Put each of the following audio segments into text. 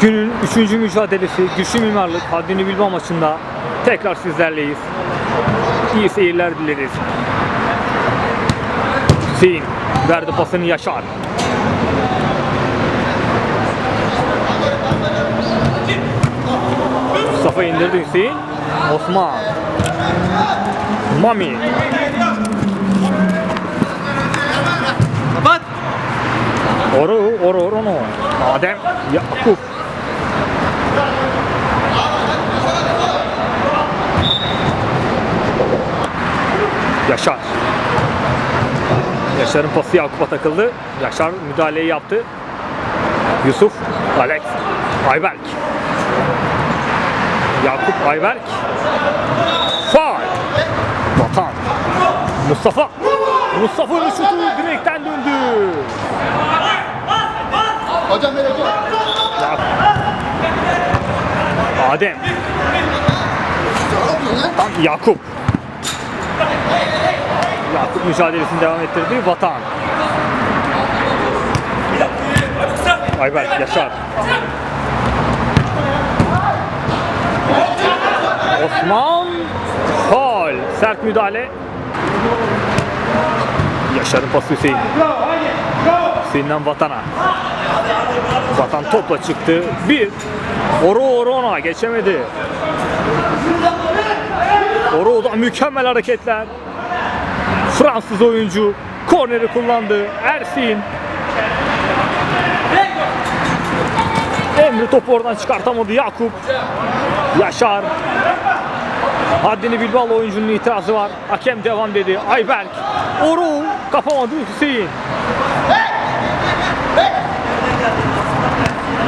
Günün 3. mücadelesi güçlü mimarlık haddini bilme maçında tekrar sizlerleyiz. İyi seyirler dileriz. Hüseyin verdi pasını Yaşar. Mustafa indirdi Hüseyin. Osman. Mami. Kapat. Oru, oru, oru, no. Adem, Yakup. Yaşar. Yaşar'ın pası Yakup'a takıldı. Yaşar müdahaleyi yaptı. Yusuf, Alex, Ayberk. Yakup, Ayberk. Faal. Vatan. Mustafa. Mustafa'nın şutu direkten döndü. Hocam. Adem. Tam Yakup. Yakup mücadelesini devam ettirdi. Vatan. Ayberk Yaşar. Osman. Faul. Sert müdahale. Yaşar'ın pası Hüseyin. Hüseyin'den Vatan'a. Vatan topla çıktı. Bir. Oro Orona geçemedi. Oro'dan mükemmel hareketler. Fransız oyuncu korneri kullandı. Ersin. Emre topu oradan çıkartamadı Yakup. Yaşar. Haddini Bilbao oyuncunun itirazı var. Hakem devam dedi. Ayberk. Oru kapamadı Hüseyin.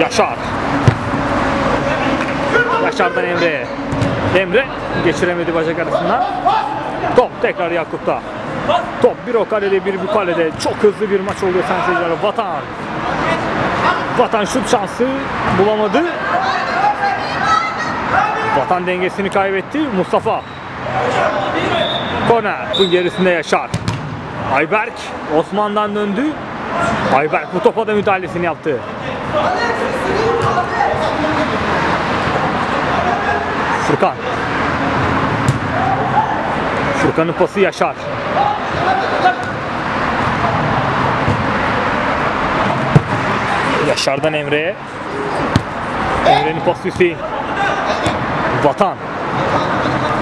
Yaşar. Yaşar'dan Emre. Emre geçiremedi bacak arasından. Top tekrar Yakup'ta. Top bir o kalede bir bu kalede. Çok hızlı bir maç oluyor seyirciler. Vatan. Vatan şut şansı bulamadı. Vatan dengesini kaybetti. Mustafa. Korner. Bu gerisinde Yaşar. Ayberk Osman'dan döndü. Ayberk bu topa da müdahalesini yaptı. Furkan. Furkan'ın pası Yaşar. Yaşar'dan Emre'ye. Emre'nin pası Hüseyin. Vatan.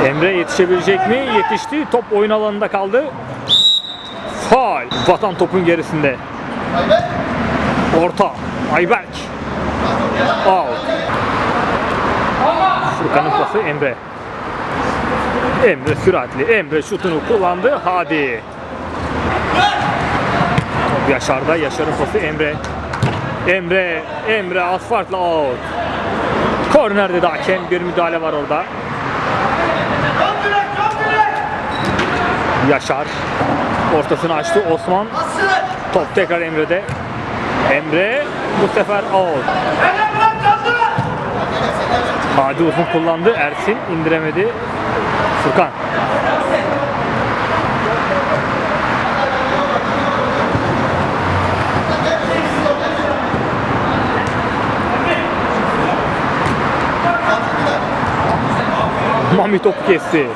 Emre yetişebilecek mi? Yetişti. Top oyun alanında kaldı. Faal. Vatan topun gerisinde. Orta. Ayberk. Out. Furkan'ın pası Emre. Emre süratli. Emre şutunu kullandı. Hadi. Top Yaşar'da. Yaşar'ın pası Emre. Emre. Emre asfaltla out. Kornerde de hakem bir müdahale var orada. Yaşar. Ortasını açtı. Osman. Top tekrar Emre'de. Emre bu sefer out. Hadi uzun kullandı. Ersin indiremedi. Furkan. Mami topu kesti.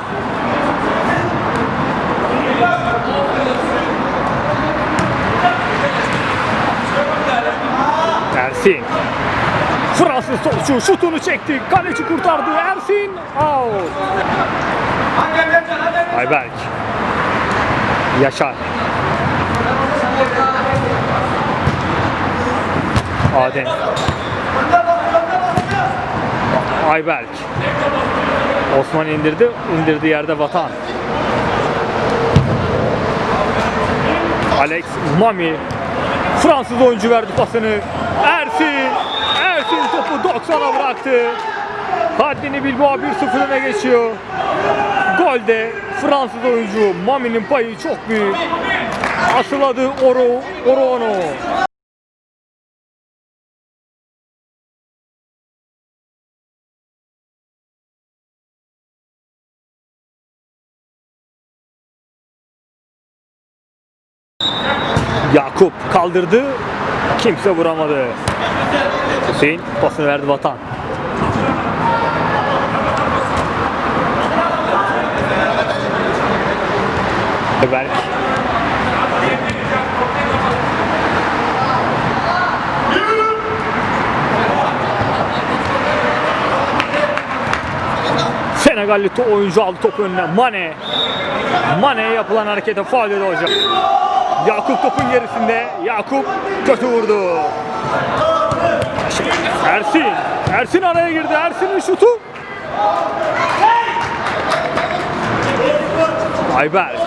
Ersin. Fransız topçu şutunu çekti. Kaleci kurtardı. Ersin out. Ayberk. Yaşar. Adem. Ayberk. Osman indirdi. İndirdiği yerde Vatan. Alex Mami. Fransız oyuncu verdi pasını. Ersin. Topu 90'a bıraktı. Haddini Bilbao 1-0 öne geçiyor. Golde Fransız oyuncu Mami'nin payı çok büyük. Asıl adı Oro, Orono. Yakup kaldırdı. Kimse vuramadı. Hüseyin pasını verdi Vatan. Berk. Senegalli to- oyuncu aldı topu önüne. Mane. Mane'ye yapılan harekete faul dedi hocam. Yakup topun gerisinde. Yakup kötü vurdu. Ersin. Ersin araya girdi. Ersin'in şutu. Ayberk.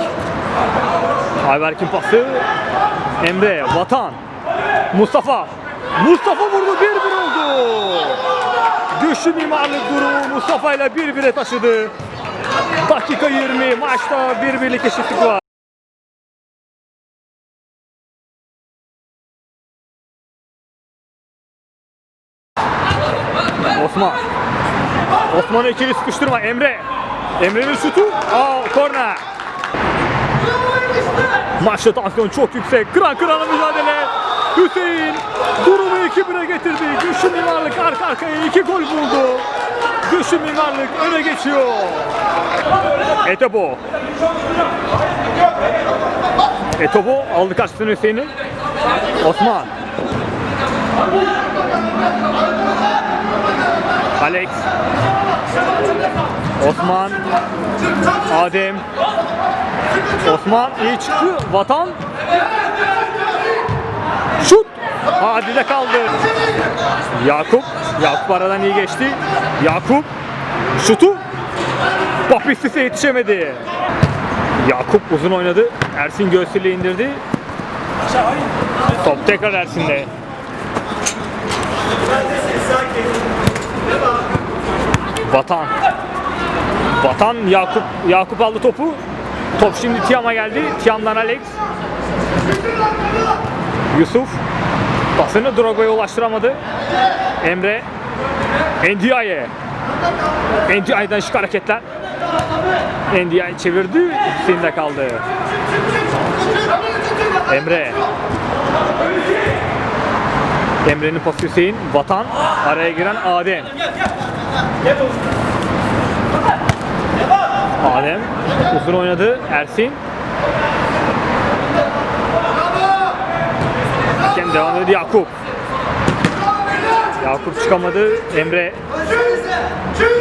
Ayberk'in pası. Emre. Vatan. Mustafa. Mustafa vurdu. 1-1 oldu. Güçlü mimarlık durumu Mustafa ile 1-1'e taşıdı. Dakika 20 maçta 1-1'lik eşitlik var. Osman. Osman'ı ikili sıkıştırma. Emre. Emre'nin şutu. Aa, korner. Maçta tansiyon çok yüksek. Kıran kırana mücadele. Hüseyin durumu 2-1'e getirdi. Güçlü mimarlık arka arkaya 2 gol buldu. Güçlü mimarlık öne geçiyor. Etebo. Etobo aldı karşısına Hüseyin'i. Osman. Alex. Osman. Adem. Osman iyi çıktı. Vatan. Şut. Adile kaldı. Yakup. Yakup aradan iyi geçti. Yakup. Şutu. Bapistis'e yetişemedi. Yakup uzun oynadı. Ersin göğsüyle indirdi. Top tekrar Ersin'de. Vatan. Vatan Yakup Yakup aldı topu. Top şimdi Tiam'a geldi. Tiam'dan Alex. Yusuf pasını Droga'ya ulaştıramadı. Emre Ndiaye. Ndiaye'den şık hareketler. Ndiaye çevirdi. Hüseyin'de kaldı. Emre. Emre'nin pası Hüseyin. Vatan. Araya giren Adem. Adem uzun oynadı. Ersin. Hakem devam ediyor Yakup. Yakup çıkamadı. Emre.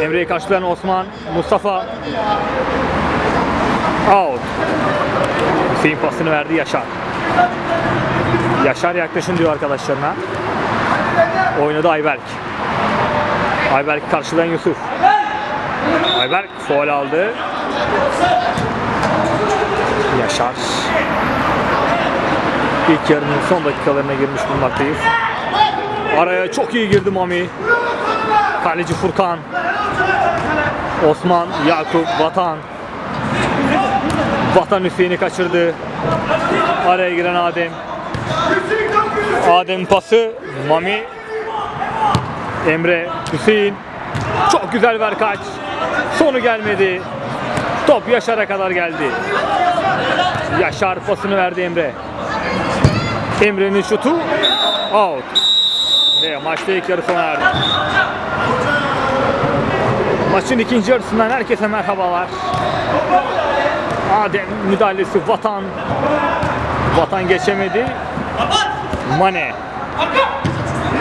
Emre'yi karşılayan Osman. Mustafa. Out. Hüseyin pasını verdi Yaşar. Yaşar yaklaşın diyor arkadaşlarına. Oynadı Ayberk. Ayberk karşılayan Yusuf. Ayberk foul aldı. Yaşar. İlk yarının son dakikalarına girmiş bulunmaktayız. Araya çok iyi girdi Mami. Kaleci Furkan. Osman, Yakup, Vatan. Vatan Hüseyin'i kaçırdı. Araya giren Adem. Adem pası. Mami. Emre, Hüseyin. Çok güzel ver kaç. Sonu gelmedi. Top Yaşar'a kadar geldi. Yaşar pasını verdi Emre. Emre'nin şutu out. Ve maçta ilk yarı sona erdi. Maçın ikinci yarısından herkese merhabalar. Adem müdahalesi Vatan. Vatan geçemedi. Mane.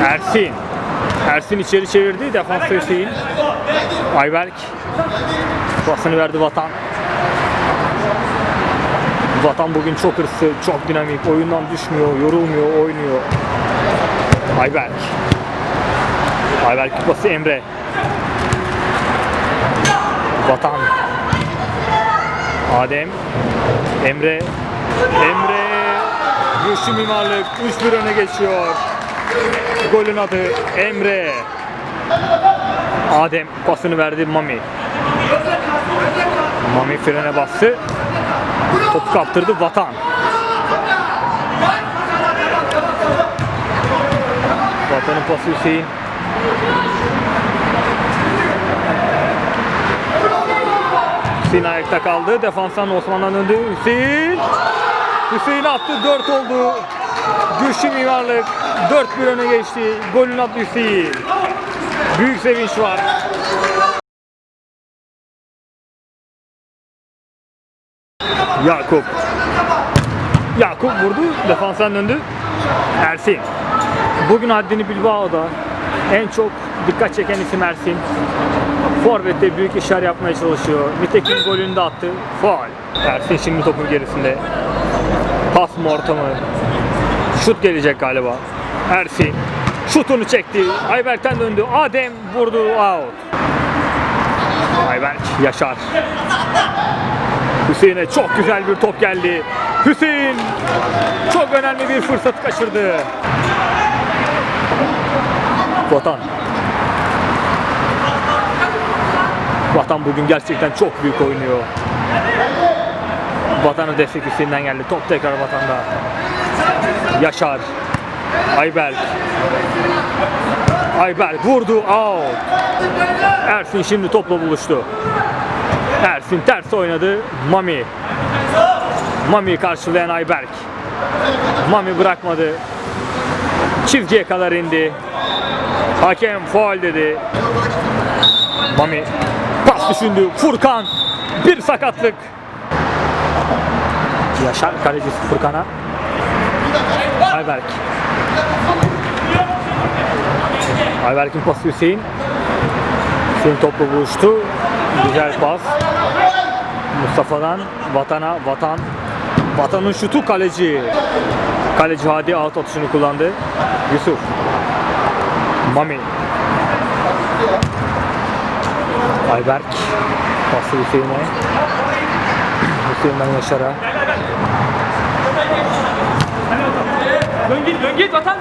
Ersin. Ersin içeri çevirdi. Defansta Hüseyin. Ayberk. Pasını verdi Vatan. Vatan bugün çok hırslı, çok dinamik. Oyundan düşmüyor, yorulmuyor, oynuyor. Ayberk. Ayberk kupası Emre. Vatan. Adem. Emre. Emre. Güçlü mimarlık 3-1 öne geçiyor. Golün adı Emre. Adem pasını verdi Mami. Mami frene bastı. Topu kaptırdı Vatan. Vatan'ın pası Hüseyin. Hüseyin ayakta kaldı. Defanstan Osman'dan döndü. Hüseyin. Hüseyin attı. 4 oldu. Güçlü mimarlık 4-1 öne geçti. Golün adı. Büyük sevinç var. Yakup. Yakup vurdu. Defanstan döndü. Ersin. Bugün haddini Bilbao'da en çok dikkat çeken isim Ersin. Forvet'te büyük işler yapmaya çalışıyor. Nitekim golünü de attı. Faul. Ersin şimdi topun gerisinde. Pas mı orta mı? Şut gelecek galiba. Ersin. Şutunu çekti. Ayberk'ten döndü. Adem vurdu. Out. Ayberk Yaşar. Hüseyin'e çok güzel bir top geldi. Hüseyin çok önemli bir fırsat kaçırdı. Vatan. Vatan bugün gerçekten çok büyük oynuyor. Vatan'a destek Hüseyin'den geldi. Top tekrar Vatan'da. Yaşar. Ayberk. Ayberk vurdu. Out. Ersin şimdi topla buluştu. Ersin ters oynadı. Mami. Mami karşılayan Ayberk. Mami bırakmadı. Çizgiye kadar indi. Hakem faul dedi. Mami pas düşündü. Furkan bir sakatlık. Yaşar kalecisi Furkan'a. Ayberk. Ayberk'in pası Hüseyin. Hüseyin topla buluştu. Güzel pas. Mustafa'dan Vatan'a Vatan. Vatan'ın şutu kaleci. Kaleci Hadi out atışını kullandı. Yusuf. Mami. Ayberk. Pası Hüseyin'e. Hüseyin'den Yaşar'a. Dön git, dön git vatan.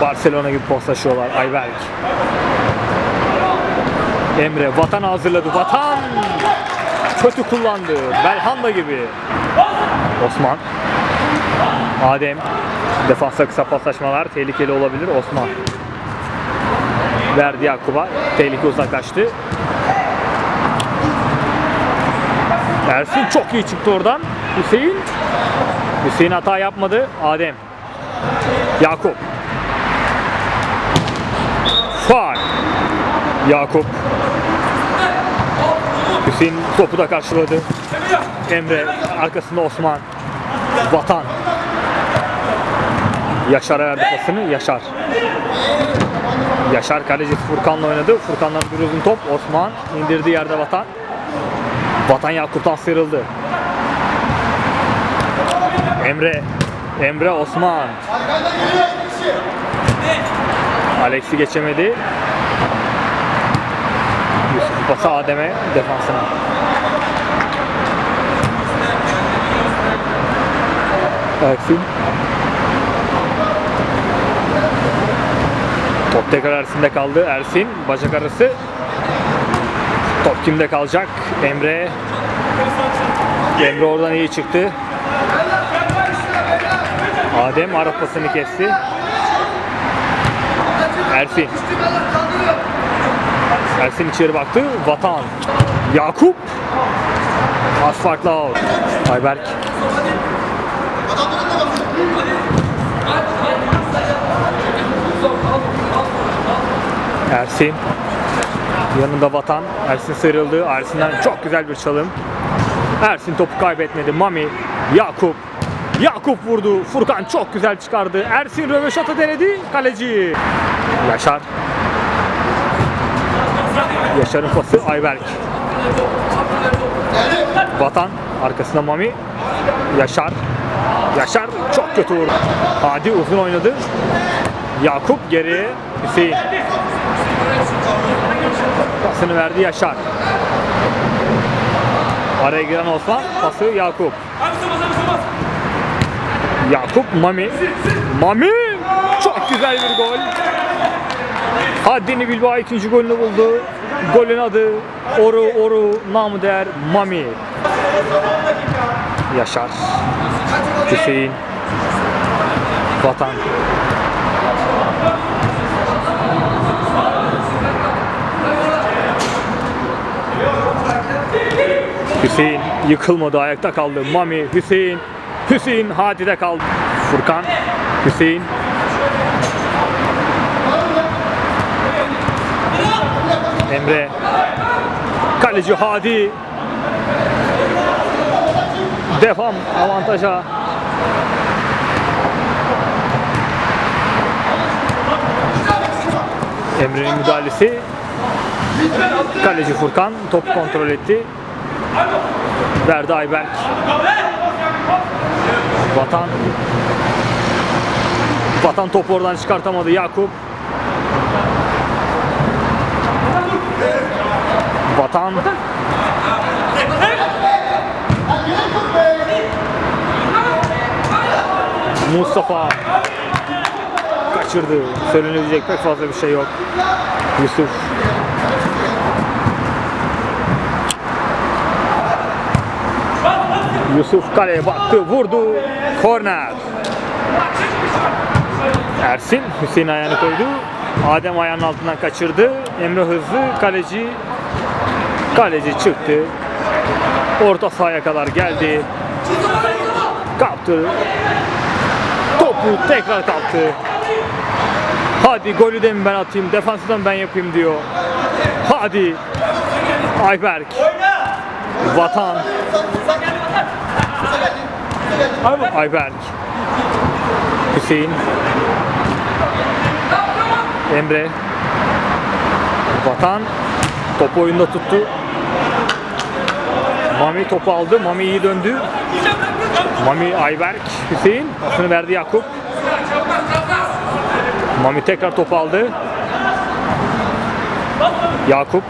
Barcelona gibi paslaşıyorlar. Ayberk. Emre Vatan hazırladı. Vatan kötü kullandı. Belhanda gibi. Osman. Adem. Defansa kısa paslaşmalar tehlikeli olabilir. Osman. Verdi Yakup'a. Tehlike uzaklaştı. Ersin çok iyi çıktı oradan. Hüseyin. Hüseyin hata yapmadı. Adem. Yakup. Faal. Yakup. Hüseyin topu da karşıladı. Emre arkasında Osman. Vatan. Yaşar'a verdi pasını. Yaşar. Yaşar kaleci Furkan'la oynadı. Furkan'dan bir uzun top. Osman indirdi yerde Vatan. Vatan Yakup'tan sıyrıldı. Emre. Emre Osman. Alex'i geçemedi. Yusuf pası Adem'e defansına. Ersin. Top tekrar Ersin'de kaldı. Ersin bacak arası. Top kimde kalacak? Emre. Emre oradan iyi çıktı. Adem ara pasını kesti. Ersin. Ersin içeri baktı. Vatan. Yakup. Az farklı out. Ayberk. Ersin. Yanında Vatan. Ersin sıyrıldı. Ersin'den çok güzel bir çalım. Ersin topu kaybetmedi. Mami. Yakup. Yakup vurdu. Furkan çok güzel çıkardı. Ersin röveşata denedi. Kaleci. Yaşar. Yaşar'ın pası Ayberk. Vatan. Arkasında Mami. Yaşar. Yaşar çok kötü vurdu. Hadi uzun oynadı. Yakup geriye. Hüseyin. Pasını verdi Yaşar. Araya giren Osman. Pası Yakup. Yakup Mami. Mami! Çok güzel bir gol. Haddini Bilbao ikinci golünü buldu. Golün adı Oru Oru namı değer Mami. Yaşar. Hüseyin. Vatan. Hüseyin yıkılmadı ayakta kaldı. Mami Hüseyin Hüseyin Hadi'de kaldı. Furkan Hüseyin Emre Kaleci Hadi Defam avantaja Emre'nin müdahalesi Kaleci Furkan topu kontrol etti. Verdi Ayberk. Vatan Vatan topu oradan çıkartamadı Yakup. Vatan Mustafa kaçırdı. Söylenebilecek pek fazla bir şey yok. Yusuf Yusuf kaleye baktı, vurdu. Korner. Ersin Hüseyin ayağını koydu. Adem ayağının altından kaçırdı. Emre hızlı kaleci kaleci çıktı. Orta sahaya kadar geldi. Kaptı. Topu tekrar kaptı. Hadi golü de mi ben atayım, defansından ben yapayım diyor. Hadi. Ayberk. Vatan. Ayberk. Hüseyin. Emre. Vatan. Topu oyunda tuttu. Mami topu aldı. Mami iyi döndü. Mami Ayberk. Hüseyin. Pasını verdi Yakup. Mami tekrar topu aldı. Yakup.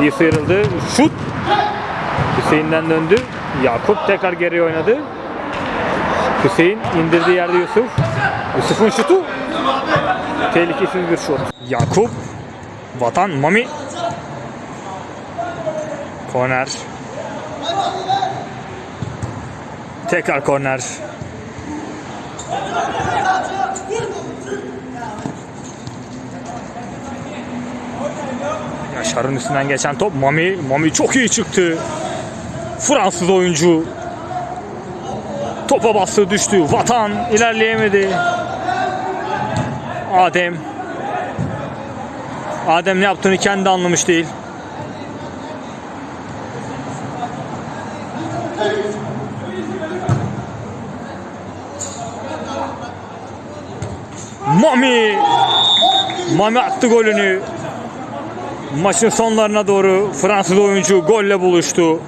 İyi sıyrıldı. Şut. Hüseyin'den döndü. Yakup tekrar geriye oynadı. Hüseyin indirdiği yerde Yusuf. Yusuf'un şutu. Tehlikesiz bir şut. Yakup. Vatan Mami. Korner. Tekrar korner. Yaşar'ın üstünden geçen top Mami. Mami çok iyi çıktı. Fransız oyuncu topa bastı düştü. Vatan ilerleyemedi. Adem Adem ne yaptığını kendi anlamış değil. Mami Mami attı golünü. Maçın sonlarına doğru Fransız oyuncu golle buluştu.